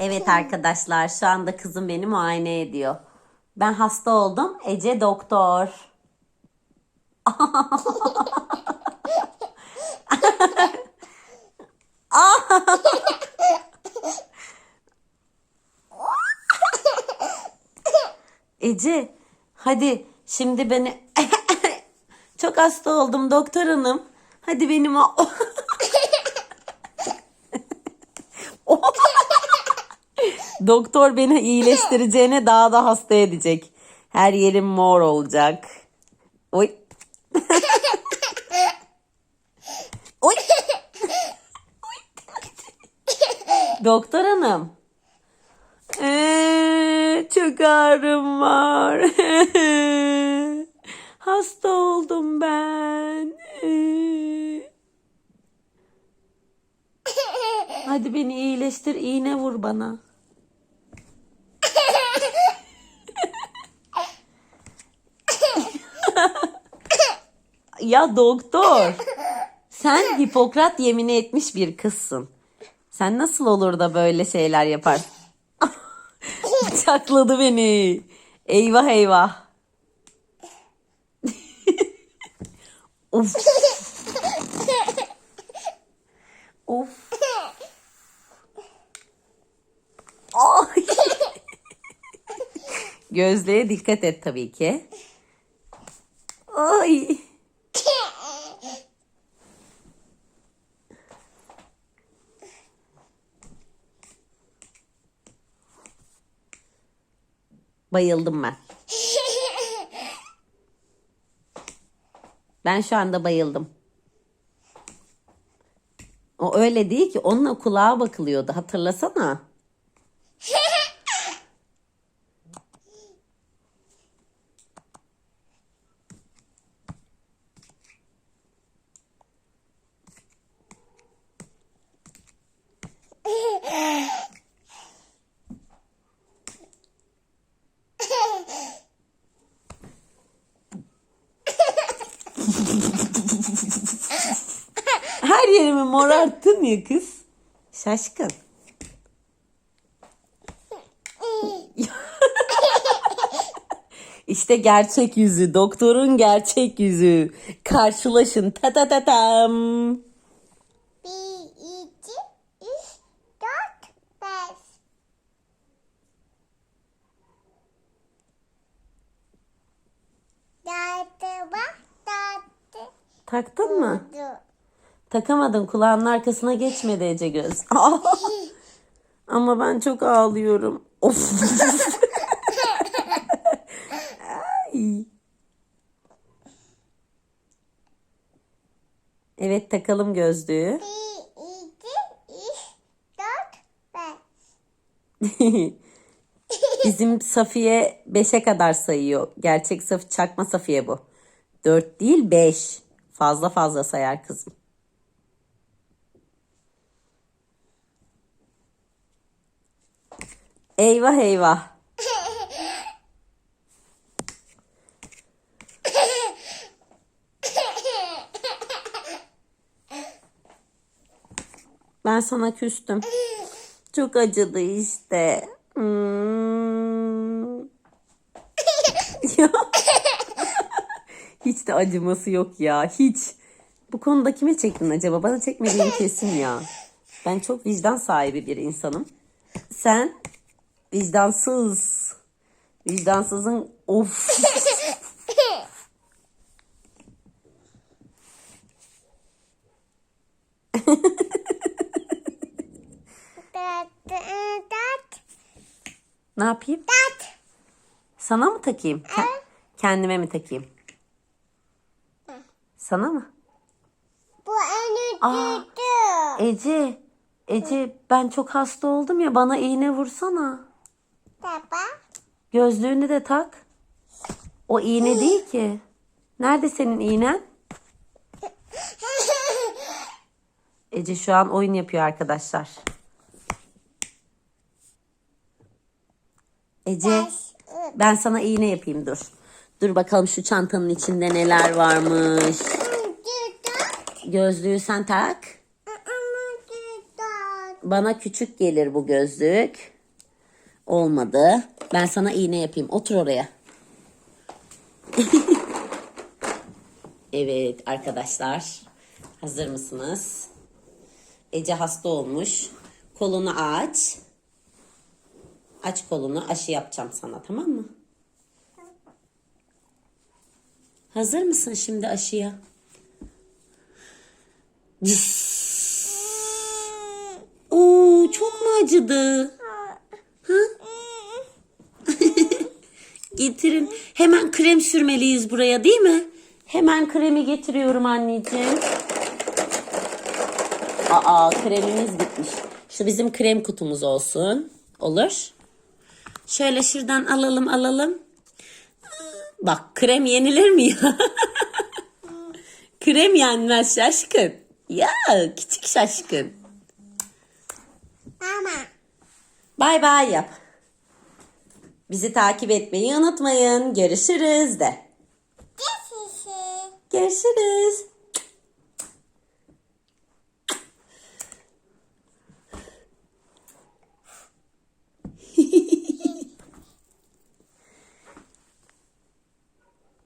Evet arkadaşlar şu anda kızım beni muayene ediyor. Ben hasta oldum. Ece doktor. Ece hadi şimdi beni çok hasta oldum doktor hanım. Hadi benim o Doktor beni iyileştireceğine daha da hasta edecek. Her yerim mor olacak. Oy. Oy. Doktor hanım. Ee, çok ağrım var. Hasta oldum ben. Ee. Hadi beni iyileştir, iğne vur bana. Ya doktor, sen Hipokrat yemini etmiş bir kızsın. Sen nasıl olur da böyle şeyler yaparsın? Bıçakladı beni. Eyvah eyvah. of. Of. Ay. Gözlüğe dikkat et tabii ki. Ay. Bayıldım ben. Ben şu anda bayıldım. O öyle değil ki. Onunla kulağa bakılıyordu. Hatırlasana. Her yerimi morarttın ya kız. Şaşkın. İşte gerçek yüzü, doktorun gerçek yüzü. Karşılaşın. Ta ta ta tam. Taktın mı? du. Takamadın. Kulağının arkasına geçmedi Ece göz. Ama ben çok ağlıyorum. Of. Ay. Evet takalım gözlüğü. Bizim Safiye 5'e kadar sayıyor. Gerçek saf çakma Safiye bu. 4 değil 5. Fazla fazla sayar kızım. Eyvah eyvah. Ben sana küstüm. Çok acıdı işte. Hmm. Ya. Hiç de acıması yok ya. Hiç. Bu konuda kime çektin acaba? Bana çekmediğin kesin ya. Ben çok vicdan sahibi bir insanım. Sen vicdansız. Vicdansızın of. Ne yapayım? Sana mı takayım? Ke- kendime mi takayım? Sana mı? Bu en Aa. ucuydu. Ece, Ece ben çok hasta oldum ya bana iğne vursana. Baba. Gözlüğünü de tak. O iğne değil ki. Nerede senin iğnen? Ece şu an oyun yapıyor arkadaşlar. Ece ben sana iğne yapayım dur. Dur bakalım şu çantanın içinde neler varmış. Gözlüğü sen tak. bana küçük gelir bu gözlük. Olmadı. Ben sana iğne yapayım. Otur oraya. evet arkadaşlar. Hazır mısınız? Ece hasta olmuş. Kolunu aç. Aç kolunu. Aşı yapacağım sana tamam mı? Hazır mısın şimdi aşıya? Oo, çok mu acıdı? Ha? Getirin. Hemen krem sürmeliyiz buraya değil mi? Hemen kremi getiriyorum anneciğim. Aa kremimiz bitmiş. Şu bizim krem kutumuz olsun. Olur. Şöyle şuradan alalım alalım. Bak krem yenilir mi ya? krem yenmez şaşkın. Ya küçük şaşkın. Mama. Bay bay yap. Bizi takip etmeyi unutmayın. Görüşürüz de. İt. Görüşürüz.